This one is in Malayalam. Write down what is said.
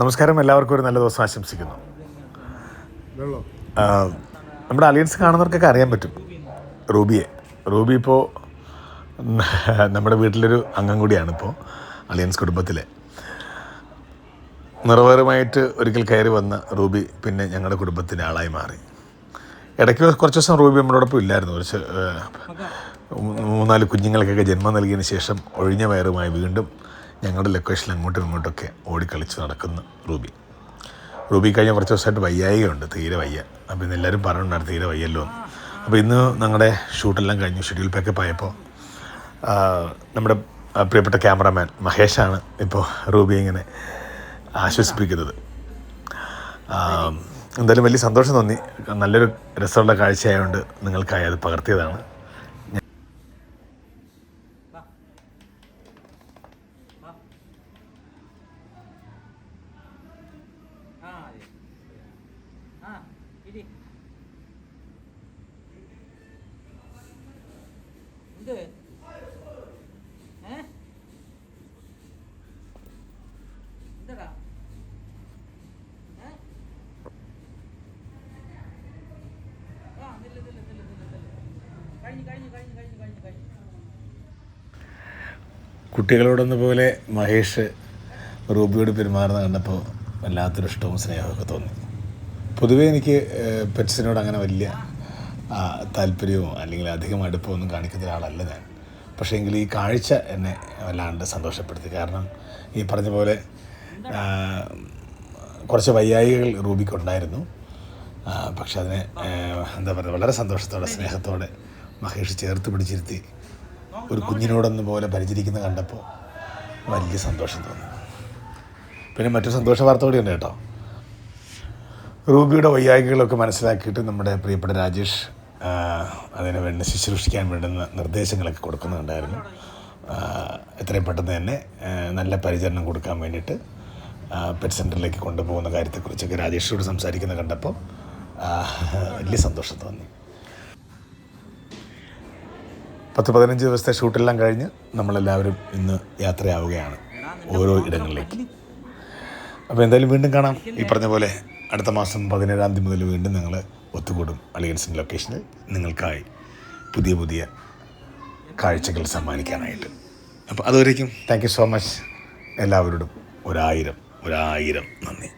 നമസ്കാരം എല്ലാവർക്കും ഒരു നല്ല ദിവസം ആശംസിക്കുന്നു. നമ്മുടെ അലയൻസ് കാണുന്നവർക്കൊക്കെ അറിയാൻ പറ്റും റൂബിയെ. റൂബി ഇപ്പോൾ നമ്മുടെ വീട്ടിലൊരു അംഗം കൂടിയാണ് ഇപ്പോൾ അലയൻസ് കുടുംബത്തിലെ. നിറവേറുമായിട്ട് ഒരിക്കൽ കയറി വന്ന റൂബി പിന്നെ ഞങ്ങളുടെ കുടുംബത്തിന്റെ ആളായി മാറി. ഇടയ്ക്ക് കുറച്ച് ദിവസം റൂബി നമ്മളോടൊപ്പം ഇല്ലായിരുന്നു കുറച്ച് മൂന്നാൽ കുഞ്ഞുങ്ങൾക്കൊക്കെ ജന്മം നൽകിയതിന് ശേഷം ഒഴിഞ്ഞ വയറുമായി വീണ്ടും ഞങ്ങളുടെ ലൊക്കേഷനിൽ അങ്ങോട്ടും ഇങ്ങോട്ടൊക്കെ ഓടിക്കളിച്ച് നടക്കുന്നു റൂബി. റൂബി കഴിഞ്ഞ കുറച്ച് ദിവസമായിട്ട് വയ്യായികയുണ്ട് തീരെ വയ്യ. അപ്പോൾ ഇന്ന് എല്ലാവരും പറഞ്ഞിട്ടുണ്ടായിരുന്നു തീരെ വയ്യല്ലോ അപ്പോൾ ഇന്ന് ഞങ്ങളുടെ ഷൂട്ടെല്ലാം കഴിഞ്ഞു ഷെഡ്യൂൾ പാക്കപ്പ് ആയപ്പോൾ നമ്മുടെ പ്രിയപ്പെട്ട ക്യാമറാമാൻ മഹേഷാണ് ഇപ്പോൾ റൂബി ഇങ്ങനെ ആശ്വസിപ്പിക്കുന്നത്. എന്തായാലും വലിയ സന്തോഷം തോന്നി. നല്ലൊരു രസമുള്ള കാഴ്ചയായതുകൊണ്ട് നിങ്ങൾക്കായി അത് പകർത്തിയതാണ് ആ അതെ ആ ഇരി എന്ത് ഏ എന്താടാ ഏ ആ നില്ല നില്ല നില്ല നില്ല നില്ല കഴിഞ്ഞു കഴിഞ്ഞു കഴിഞ്ഞു എന്ത് കുട്ടികളോടൊന്ന പോലെ മഹേഷ് റൂബിയോട് പെരുമാറുന്ന കണ്ടപ്പോൾ വല്ലാത്തൊരു ഇഷ്ടവും സ്നേഹമൊക്കെ തോന്നി. പൊതുവേ എനിക്ക് പെറ്റ്സിനോട് അങ്ങനെ വലിയ താല്പര്യമോ അല്ലെങ്കിൽ അധികം അടുപ്പമോ ഒന്നും കാണിക്കുന്ന ഒരാളല്ല ഞാൻ. പക്ഷേ എങ്കിൽ ഈ കാഴ്ച എന്നെ വല്ലാണ്ട് സന്തോഷപ്പെടുത്തി. കാരണം ഈ പറഞ്ഞ പോലെ കുറച്ച് വയ്യായികൾ റൂബിക്കുണ്ടായിരുന്നു പക്ഷെ അതിനെ എന്താ പറയുക വളരെ സന്തോഷത്തോടെ സ്നേഹത്തോടെ മഹേഷ് ചേർത്ത് പിടിച്ചിരുത്തി. ഒരു കുഞ്ഞിനോടൊന്ന് പോലെ പരിചരിക്കുന്ന കണ്ടപ്പോൾ വലിയ സന്തോഷം തോന്നി. പിന്നെ മറ്റൊരു സന്തോഷ വാർത്ത കൂടിയുണ്ട് കേട്ടോ. റൂബിയുടെ വൈയായികളൊക്കെ മനസ്സിലാക്കിയിട്ട് നമ്മുടെ പ്രിയപ്പെട്ട രാജേഷ് അതിനെ വേണ്ടി ശുശ്രൂഷിക്കാൻ വേണ്ടുന്ന നിർദ്ദേശങ്ങളൊക്കെ കൊടുക്കുന്നുണ്ടായിരുന്നു. എത്രയും പെട്ടെന്ന് തന്നെ നല്ല പരിചരണം കൊടുക്കാൻ വേണ്ടിയിട്ട് പെറ്റ് സെന്ററിലേക്ക് കൊണ്ടുപോകുന്ന കാര്യത്തെക്കുറിച്ചൊക്കെ രാജേഷിനോട് സംസാരിക്കുന്ന കണ്ടപ്പോൾ വലിയ സന്തോഷം തോന്നി. പത്ത് പതിനഞ്ച് ദിവസത്തെ ഷൂട്ടെല്ലാം കഴിഞ്ഞ് നമ്മളെല്ലാവരും ഇന്ന് യാത്രയാവുകയാണ് ഓരോ ഇടങ്ങളിലേക്ക്. അപ്പോൾ എന്തായാലും വീണ്ടും കാണാം. ഈ പറഞ്ഞ പോലെ അടുത്ത മാസം പതിനേഴാം തീയതി മുതൽ വീണ്ടും ഞങ്ങൾ ഒത്തുകൂടും അലിയൻസിന്റെ ലൊക്കേഷനിൽ നിങ്ങൾക്കായി പുതിയ പുതിയ കാഴ്ചകൾ സമ്മാനിക്കാനായിട്ട്. അപ്പോൾ അതുവരേക്കും താങ്ക് യു സോ മച്ച് എല്ലാവരോടും ഒരായിരം ഒരായിരം നന്ദി.